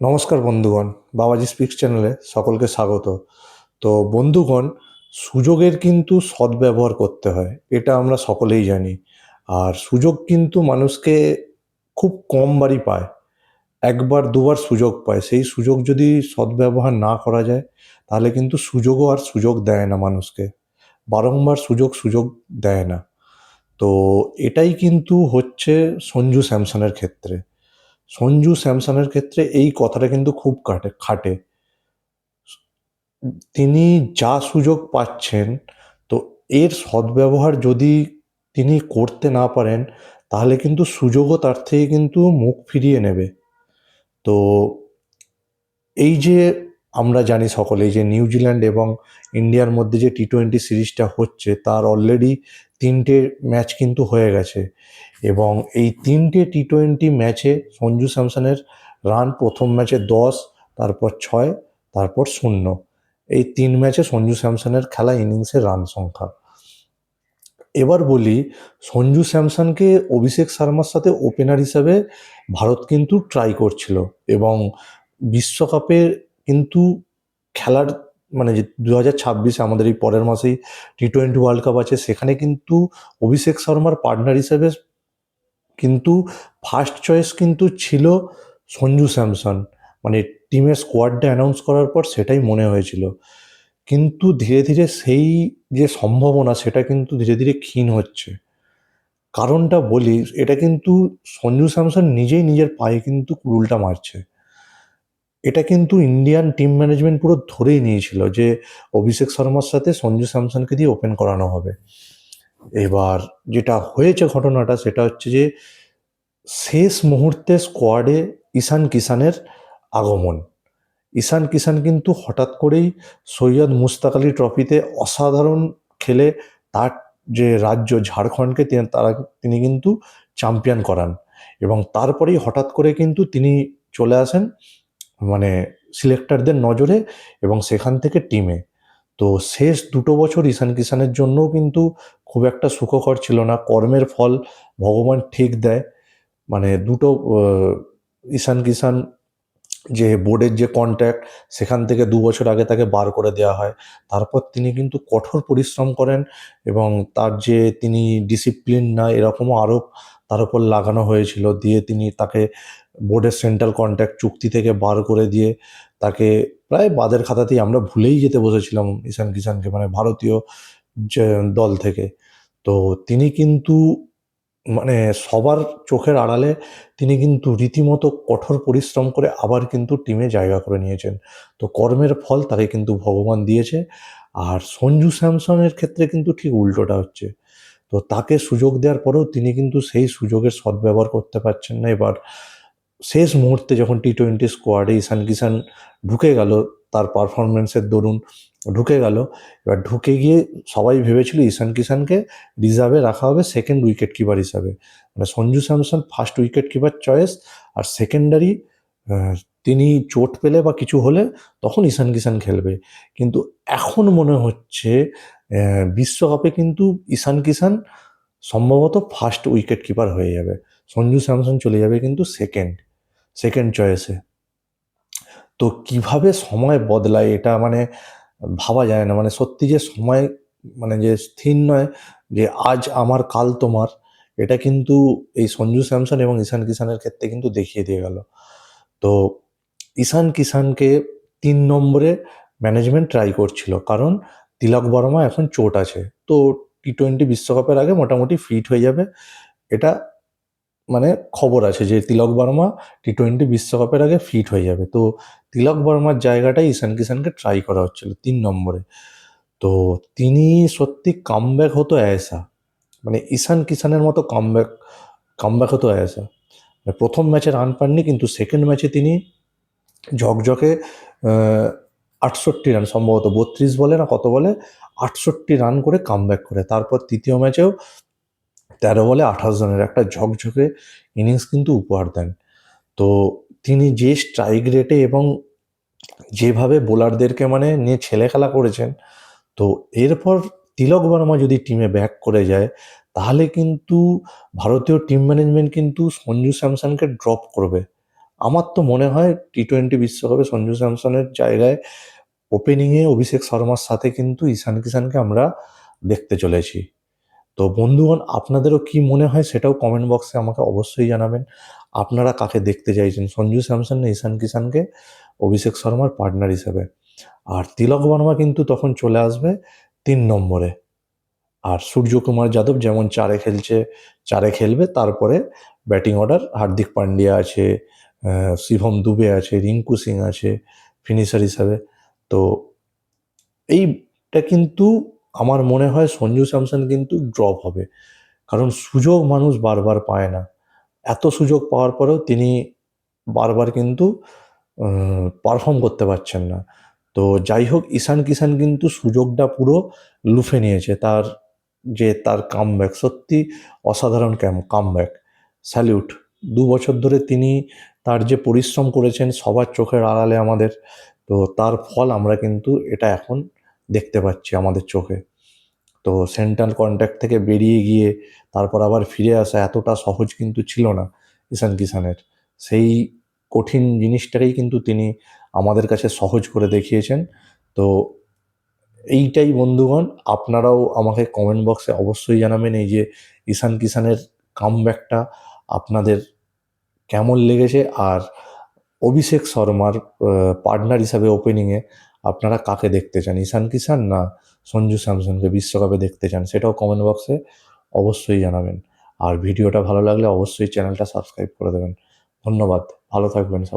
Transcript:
নমস্কার বন্ধুগণ, বাবাজি স্পিক্স চ্যানেলে সকলকে স্বাগত। তো বন্ধুগণ, সুযোগের কিন্তু সদ্ব্যবহার করতে হয়, এটা আমরা সকলেই জানি। আর সুযোগ কিন্তু মানুষকে খুব কম বারই পায়, একবার দুবার সুযোগ পায়। সেই সুযোগ যদি সদ্ব্যবহার না করা যায়, তাহলে কিন্তু সুযোগও আর সুযোগ দেয় না মানুষকে, বারংবার সুযোগ সুযোগ দেয় না। তো এটাই কিন্তু হচ্ছে সঞ্জু স্যামসনের ক্ষেত্রে। সঞ্জু স্যামসনের ক্ষেত্রে এই কথাটা কিন্তু খুব কাটে, খাটে। তিনি যা সুযোগ পাচ্ছেন, তো এর সদ্ব্যবহার যদি তিনি করতে না পারেন, তাহলে কিন্তু সুযোগও তার থেকে কিন্তু মুখ ফিরিয়ে নেবে। তো এই যে আমরা জানি সকলেই যে নিউজিল্যান্ড এবং ইন্ডিয়ার মধ্যে যে টি টোয়েন্টি সিরিজটা হচ্ছে, তার অলরেডি তিনটে ম্যাচ কিন্তু হয়ে গেছে। এবং এই তিনটে টি টোয়েন্টি ম্যাচে সঞ্জু স্যামসনের রান প্রথম ম্যাচে দশ, তারপর ছয়, তারপর শূন্য। এই তিন ম্যাচে সঞ্জু স্যামসনের খেলা ইনিংসের রান সংখ্যা। এবার বলি, সঞ্জু স্যামসনকে অভিষেক শর্মার সাথে ওপেনার হিসাবে ভারত কিন্তু ট্রাই করছিল এবং বিশ্বকাপে কিন্তু খেলার মানে যে দু হাজার ছাব্বিশে আমাদের এই পরের মাসেই টি টোয়েন্টি ওয়ার্ল্ড কাপ আছে, সেখানে কিন্তু অভিষেক শর্মার পার্টনার হিসেবে কিন্তু ফার্স্ট চয়েস কিন্তু ছিল সঞ্জু স্যামসন। মানে টিমের স্কোয়াডটা অ্যানাউন্স করার পর সেটাই মনে হয়েছিল। কিন্তু ধীরে ধীরে সেই যে সম্ভাবনা, সেটা কিন্তু ধীরে ধীরে ক্ষীণ হচ্ছে। কারণটা বলি, এটা কিন্তু সঞ্জু স্যামসন নিজেই নিজের পায়ে কিন্তু কুড়ুলটা মারছে। এটা কিন্তু ইন্ডিয়ান টিম ম্যানেজমেন্ট পুরো ধরেই নিয়েছিল যে অভিষেক শর্মার সাথে সঞ্জু স্যামসনকে দিয়ে ওপেন করানো হবে। এবার যেটা হয়েছে ঘটনাটা সেটা হচ্ছে যে শেষ মুহূর্তে স্কোয়াডে ঈশান কিষানের আগমন। ঈশান কিষান কিন্তু হঠাৎ করেই সৈয়দ মুস্তাক আলী ট্রফিতে অসাধারণ খেলে তার যে রাজ্য ঝাড়খণ্ডকে তারা তিনি কিন্তু চ্যাম্পিয়ন করান। এবং তারপরেই হঠাৎ করে কিন্তু তিনি চলে আসেন মানে সিলেক্টরদের নজরে এবং সেখান থেকে টিমে। তো শেষ দুটো বছর ঈশান কিষানের জন্যও কিন্তু খুব একটা সুখকর ছিল না। কর্মের ফল ভগবান ঠিক দেয়। মানে দুটো ঈশান কিষান যে বোর্ডের যে কন্ট্যাক্ট সেখান থেকে দু বছর আগে তাকে বার করে দেওয়া হয়। তারপর তিনি কিন্তু কঠোর পরিশ্রম করেন এবং তার যে তিনি ডিসিপ্লিন না, এরকমও আরোপ তার উপর লাগানো হয়েছিল। দিয়ে তিনি তাকে বোর্ডের সেন্ট্রাল কন্ট্যাক্ট চুক্তি থেকে বার করে দিয়ে তাকে প্রায় বাদের খাতাতেই আমরা ভুলেই যেতে বসেছিলাম ঈশান কিষানকে মানে ভারতীয় যে দল থেকে। তো তিনি কিন্তু মানে সবার চোখের আড়ালে তিনি কিন্তু রীতিমতো কঠোর পরিশ্রম করে আবার কিন্তু টিমে জায়গা করে নিয়েছেন। তো কর্মের ফল তাকে কিন্তু ভগবান দিয়েছে। আর সঞ্জু স্যামসনের ক্ষেত্রে কিন্তু ঠিক উল্টোটা হচ্ছে। তো তাকে সুযোগ দেওয়ার পরেও তিনি কিন্তু সেই সুযোগের সদ্ব্যবহার করতে পারছেন না। এবার শেষ মুহূর্তে যখন টি টোয়েন্টি স্কোয়াডে ঈশান কিষান ঢুকে গেল, তার পারফরমেন্সের দরুন ঢুকে গেল, এবার ঢুকে গিয়ে সবাই ভেবেছিল ঈশান কিষানকে রিজার্ভে রাখা হবে সেকেন্ড উইকেট কিপার হিসাবে। মানে Sanju Samson first wicket keeper choice আর সেকেন্ডারি তিনি চোট পেলে বা কিছু হলে তখন ঈশান কিষান খেলবে। কিন্তু এখন মনে হচ্ছে বিশ্বকাপে কিন্তু ঈশান কিষান সম্ভবত ফার্স্ট উইকেট কিপার হয়ে যাবে। সঞ্জু স্যামসন চলে যাবে কিন্তু সেকেন্ড সেকেন্ড চয়েসে তো কীভাবে সময় বদলায় এটা মানে ভাবা যায় না। মানে সত্যি যে সময় মানে যে স্থির নয়, যে আজ আমার, কাল তোমার, এটা কিন্তু এই সঞ্জু স্যামসন এবং ঈশান কিষানের ক্ষেত্রে কিন্তু দেখিয়ে দিয়ে গেল। তো ঈশান কিষানকে তিন নম্বরে ম্যানেজমেন্ট ট্রাই করছিল। কারণ তিলক বর্মা এখন চোট আছে। তো টি টোয়েন্টি বিশ্বকাপের আগে মোটামুটি ফিট হয়ে যাবে। এটা মানে খবর আছে যে তিলক বর্মা টি টোয়েন্টি বিশ্বকাপের আগে ফিট হয়ে যাবে। তো তিলক বর্মার জায়গাটায় ঈশান কিষানকে ট্রাই করা হচ্ছিল তিন নম্বরে। তো তিনি সত্যি কামব্যাক হতো অ্যাসা মানে ঈশান কিষানের মতো কামব্যাক কামব্যাক হতো অ্যাসা মানে প্রথম ম্যাচে রান পাননি, কিন্তু সেকেন্ড ম্যাচে তিনি ঝকঝকে আটষট্টি রান সম্ভবত বত্রিশ বলে না কত বলে, আটষট্টি রান করে কামব্যাক করে। তারপর তৃতীয় ম্যাচেও তেরো বলে আঠাশ রানের একটা ঝকঝকে ইনিংস কিন্তু উপহার দেন। তো তিনি যে স্ট্রাইক রেটে এবং যেভাবে বোলারদেরকে মানে নিয়ে ছেলে খেলা করেছেন, তো এরপর তিলক বর্মা যদি টিমে ব্যাক করে যায়, তাহলে কিন্তু ভারতীয় টিম ম্যানেজমেন্ট কিন্তু সঞ্জু স্যামসনকে ড্রপ করবে। আমার তো মনে হয় টি টোয়েন্টি বিশ্বকাপে সঞ্জু স্যামসনের জায়গায় ওপেনিংয়ে অভিষেক শর্মার সাথে কিন্তু ঈশান কিষানকে আমরা দেখতে চলেছি। তো বন্ধুগণ, আপনাদেরও কি মনে হয় সেটাও কমেন্ট বক্সে আমাকে অবশ্যই জানাবেন। আপনারা কাকে দেখতে চাইছেন? সঞ্জু স্যামসন না ঈশান কিষানকে? অভিষেক শর্মার পার্টনার হিসেবে। আর তিলক বর্মা কিন্তু তখন চলে আসবে তিন নম্বরে। আর সূর্যকুমার যাদব যেমন চারে খেলছে, চারে খেলবে, তারপরে ব্যাটিং অর্ডার হার্দিক পান্ডিয়া আছে শিভম দুবে আছে, রিঙ্কু সিং আছে ফিনিশার হিসাবে। তো এইটা কিন্তু আমার মনে হয় সঞ্জু স্যামসন কিন্তু ড্রপ হবে। কারণ সুযোগ মানুষ বারবার পায় না। এত সুযোগ পাওয়ার পরেও তিনি বারবার কিন্তু পারফর্ম করতে পারছেন না। তো যাই হোক, ঈশান কিষান কিন্তু সুযোগটা পুরো লুফে নিয়েছে। তার যে তার কামব্যাক সত্যি অসাধারণ ক্যাম কামব্যাক স্যালিউট দু বছর ধরে তিনি তার যে পরিশ্রম করেছেন, সবার চোখের আড়ালে আমাদের, তো তার ফল আমরা কিন্তু এটা এখন দেখতে পাচ্ছি আমাদের চোখে। তো সেন্ট্রাল কন্ট্যাক্ট থেকে বেরিয়ে গিয়ে তারপর আবার ফিরে আসা এতটা সহজ কিন্তু ছিল না ঈশান কিষানের সেই কঠিন জিনিসটাকেই কিন্তু তিনি আমাদের কাছে সহজ করে দেখিয়েছেন। তো এইটাই বন্ধুগণ, আপনারাও আমাকে কমেন্ট বক্সে অবশ্যই জানাবেন এই যে ঈশান কিষানের কামব্যাকটা আপনাদের কেমন লেগেছে। আর অভিষেক শর্মার পার্টনার হিসাবে ওপেনিংয়ে আপনারা কাকে দেখতে চান? ঈশান কিষান না সঞ্জু স্যামসনকে বিশ্বকাপে দেখতে চান? সেটাও কমেন্ট বক্সে অবশ্যই জানাবেন। আর ভিডিওটা ভালো লাগলে অবশ্যই চ্যানেলটা সাবস্ক্রাইব করে দেবেন। ধন্যবাদ। ভালো থাকবেন সবাই।